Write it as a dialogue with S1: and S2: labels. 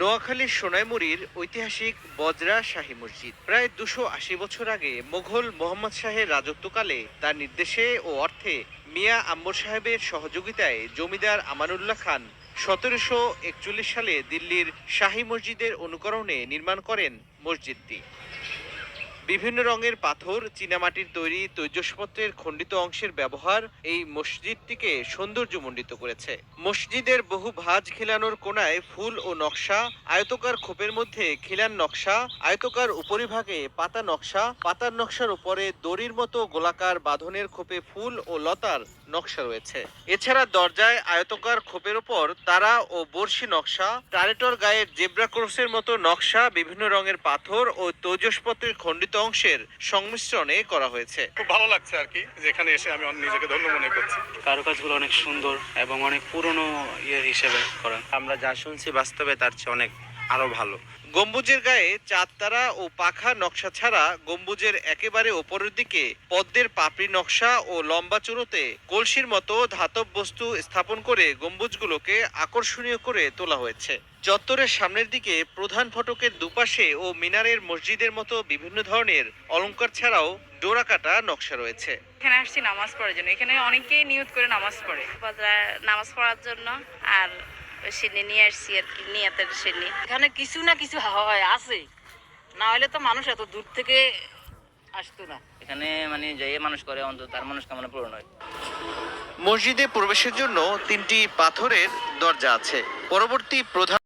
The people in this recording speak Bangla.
S1: নোয়াখালীর সোনাইমুড়ির ঐতিহাসিক বজরা শাহী মসজিদ। প্রায় দুশো আশি বছর আগে মোঘল মোহাম্মদ শাহের রাজত্বকালে তার নির্দেশে ও অর্থে মিয়া আম্বর সাহেবের সহযোগিতায় জমিদার আমানুল্লাহ খান সতেরোশো একচল্লিশ সালে দিল্লির শাহী মসজিদের অনুকরণে নির্মাণ করেন মসজিদটি। বিভিন্ন রঙের পাথর, চীনামাটির তৈরি তৈজসপত্রের খণ্ডিত অংশের ব্যবহার এই মসজিদটিকে সৌন্দর্য মণ্ডিত করেছে। মসজিদের বহু ভাজ খিলানোর কোনায় ফুল ও নকশা, আয়তকার খোপের মধ্যে খিলান নকশা, আয়তকার উপরিভাগে পাতা নকশা, পাতার নকশার উপরে দড়ির মতো গোলাকার বাঁধনের খোপে ফুল ও লতার নকশা রয়েছে। এছাড়া দরজায় আয়তকার খোপের ওপর তারা ও বর্ষি নকশা টারেটর গায়ের জেব্রা ক্রসের মতো নকশা বিভিন্ন রঙের পাথর ও তৈজসপত্রের খণ্ডিত অংশের সংমিশ্রণে করা হয়েছে।
S2: খুব ভালো লাগছে আর কি যেখানে এসে আমি নিজেকে ধন্য মনে করছি।
S3: কারুকাজগুলো অনেক সুন্দর এবং অনেক পুরনো ইয়ে হিসেবে করা।
S4: আমরা যা শুনছি বাস্তবে তার চেয়ে অনেক আরও ভালো।
S1: গম্বুজের গায়ে চাঁদ তারা ও পাখা নকশা ছাড়া গম্বুজের একেবারে ওপরের দিকে পদ্মের পাপড়ি নকশা ও লম্বা চুরোতে কলসির মতো ধাতব বস্তু স্থাপন করে গম্বুজগুলোকে আকর্ষণীয় করে তোলা হয়েছে। চত্বরের সামনের দিকে প্রধান ফটকের দুপাশে ও মিনারের মসজিদের মতো বিভিন্ন ধরনের অলঙ্কার ছাড়াও ডোরাকাটা নকশা রয়েছে।
S5: এখানে আসছি নামাজ পড়ার জন্য। এখানে অনেকেই নিয়ত করে নামাজ পড়ে।
S6: নামাজ পড়ার জন্য আর ওই নিয়ে আসছি আর কি নিয়াতের সিন্নি।
S7: এখানে কিছু না কিছু হয় আছে। না হলে তো মানুষ এত দূর থেকে আসতো না।
S8: এখানে মানে যে মানুষ করে অন্তত তার মানুষ কামনা পূরণ হয়।
S1: মসজিদে প্রবেশের জন্য তিনটি পাথরের দরজা আছে। পরবর্তী প্রধান